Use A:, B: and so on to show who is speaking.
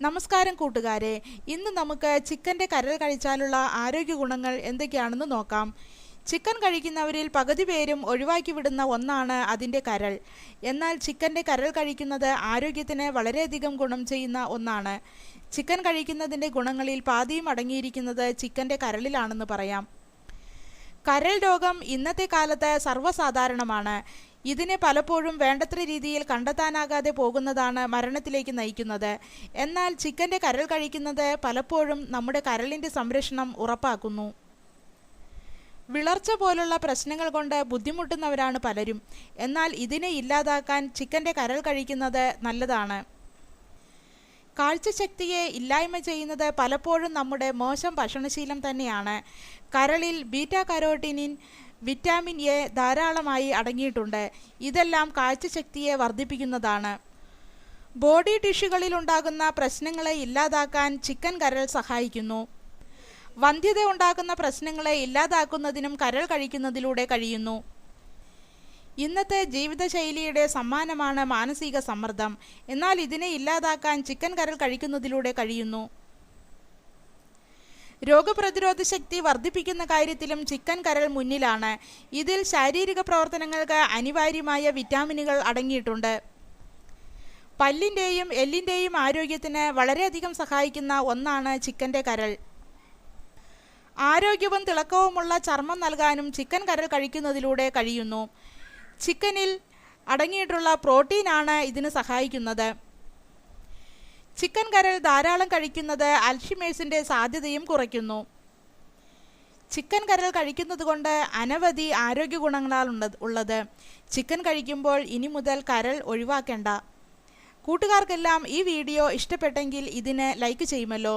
A: നമസ്കാരം കൂട്ടുകാരെ. ഇന്ന് നമുക്ക് ചിക്കന്റെ കരൾ കഴിച്ചാലുള്ള ആരോഗ്യ ഗുണങ്ങൾ എന്തൊക്കെയാണെന്ന് നോക്കാം. ചിക്കൻ കഴിക്കുന്നവരിൽ പകുതി പേരും ഒഴിവാക്കി വിടുന്ന ഒന്നാണ് അതിന്റെ കരൾ. എന്നാൽ ചിക്കന്റെ കരൾ കഴിക്കുന്നത് ആരോഗ്യത്തിന് വളരെയധികം ഗുണം ചെയ്യുന്ന ഒന്നാണ്. ചിക്കൻ കഴിക്കുന്നതിന്റെ ഗുണങ്ങളിൽ പാതിയും അടങ്ങിയിരിക്കുന്നത് ചിക്കന്റെ കരളിലാണെന്ന് പറയാം. കരൾ രോഗം ഇന്നത്തെ കാലത്ത് സർവസാധാരണമാണ്. ഇതിനെ പലപ്പോഴും വേണ്ടത്ര രീതിയിൽ കണ്ടെത്താനാകാതെ പോകുന്നതാണ് മരണത്തിലേക്ക് നയിക്കുന്നത്. എന്നാൽ ചിക്കന്റെ കരൾ കഴിക്കുന്നത് പലപ്പോഴും നമ്മുടെ കരളിന്റെ സംരക്ഷണം ഉറപ്പാക്കുന്നു. വിളർച്ച പോലുള്ള പ്രശ്നങ്ങൾ കൊണ്ട് ബുദ്ധിമുട്ടുന്നവരാണ് പലരും. എന്നാൽ ഇതിനെ ഇല്ലാതാക്കാൻ ചിക്കന്റെ കരൾ കഴിക്കുന്നത് നല്ലതാണ്. കാഴ്ചശക്തിയെ ഇല്ലായ്മ ചെയ്യുന്നത് പലപ്പോഴും നമ്മുടെ മോശം ഭക്ഷണശീലം തന്നെയാണ്. കരളിൽ ബീറ്റ കരോട്ടിനിൻ വിറ്റാമിൻ എ ധാരാളമായി അടങ്ങിയിട്ടുണ്ട്. ഇതെല്ലാം കാഴ്ചശക്തിയെ വർദ്ധിപ്പിക്കുന്നതാണ്. ബോഡി ടിഷ്യൂകളിൽ ഉണ്ടാകുന്ന പ്രശ്നങ്ങളെ ഇല്ലാതാക്കാൻ ചിക്കൻ കരൾ സഹായിക്കുന്നു. വന്ധ്യത ഉണ്ടാക്കുന്ന പ്രശ്നങ്ങളെ ഇല്ലാതാക്കുന്നതിനും കരൾ കഴിക്കുന്നതിലൂടെ കഴിയുന്നു. ഇന്നത്തെ ജീവിതശൈലിയുടെ സമ്മാനമാണ് മാനസിക സമ്മർദ്ദം. എന്നാൽ ഇതിനെ ഇല്ലാതാക്കാൻ ചിക്കൻ കരൾ കഴിക്കുന്നതിലൂടെ കഴിയുന്നു. രോഗപ്രതിരോധ ശക്തി വർദ്ധിപ്പിക്കുന്ന കാര്യത്തിലും ചിക്കൻ കരൾ മുന്നിലാണ്. ഇതിൽ ശാരീരിക പ്രവർത്തനങ്ങൾക്ക് അനിവാര്യമായ വിറ്റാമിനുകൾ അടങ്ങിയിട്ടുണ്ട്. പല്ലിന്റെയും എല്ലിന്റെയും ആരോഗ്യത്തിന് വളരെയധികം സഹായിക്കുന്ന ഒന്നാണ് ചിക്കന്റെ കരൾ. ആരോഗ്യവും തിളക്കവുമുള്ള ചർമ്മം നൽകാനും ചിക്കൻ കരൾ കഴിക്കുന്നതിലൂടെ കഴിയുന്നു. ചിക്കനിൽ അടങ്ങിയിട്ടുള്ള പ്രോട്ടീനാണ് ഇതിന് സഹായിക്കുന്നത്. ചിക്കൻ കരൾ ധാരാളം കഴിക്കുന്നത് അൽഷിമേഴ്സിന്റെ സാധ്യതയും കുറയ്ക്കുന്നു. ചിക്കൻ കരൾ കഴിക്കുന്നത് കൊണ്ട് അനവധി ആരോഗ്യ ഗുണങ്ങളാണ് ഉള്ളത്. ചിക്കൻ കഴിക്കുമ്പോൾ ഇനി മുതൽ കരൾ ഒഴിവാക്കേണ്ട. കൂട്ടുകാർക്കെല്ലാം ഈ വീഡിയോ ഇഷ്ടപ്പെട്ടെങ്കിൽ ഇതിന് ലൈക്ക് ചെയ്യുമല്ലോ.